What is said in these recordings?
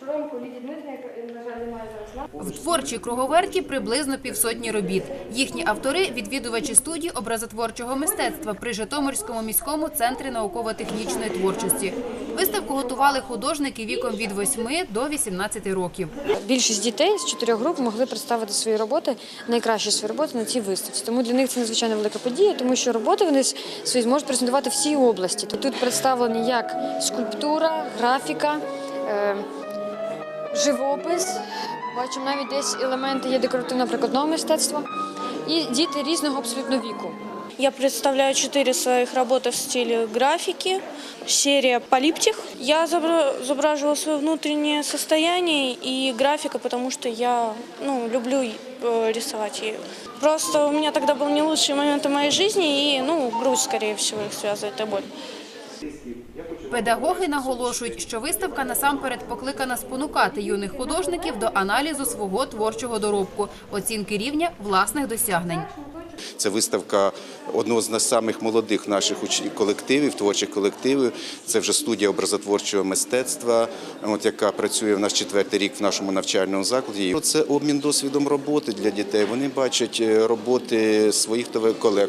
Шуромко Лідії Дмитрівні, на жаль, немає зараз. В творчій круговерті приблизно півсотні робіт. Їхні автори – відвідувачі студії образотворчого мистецтва при Житомирському міському центрі науково-технічної творчості. Виставку готували художники віком від 8 до 18 років. Більшість дітей з чотирьох груп могли представити свої роботи, найкращі свої роботи на цій виставці. Тому для них це надзвичайно велика подія, тому що роботи вони свої зможуть презентувати всій області. Тут представлені як скульптура, графіка, живопис. Бачимо, навіть десь елементи є декоративно-прикладного мистецтва. І діти різного абсолютно віку. Я представляю четыре своих работы в стиле графики. Серия «Полиптих». Я изобра- изображивала свое внутреннее состояние и графика, потому что я ну, люблю э, рисовать ею. Просто у меня тогда был не лучшие моменты моей жизни, и ну, грусть, скорее всего, их связывает и боль. Педагоги наголошують, що виставка насамперед покликана спонукати юних художників до аналізу свого творчого доробку, оцінки рівня власних досягнень. Це виставка одного з самих молодих наших колективів, творчих колективів. Це вже студія образотворчого мистецтва, от яка працює в нас четвертий рік в нашому навчальному закладі. Це обмін досвідом роботи для дітей. Вони бачать е, роботи своїх колег.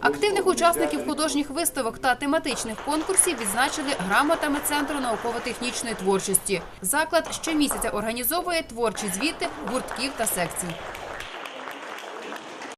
Активних учасників художніх виставок та тематичних конкурсів відзначили грамотами Центру науково-технічної творчості. Заклад щомісяця організовує творчі звіти гуртків та секцій.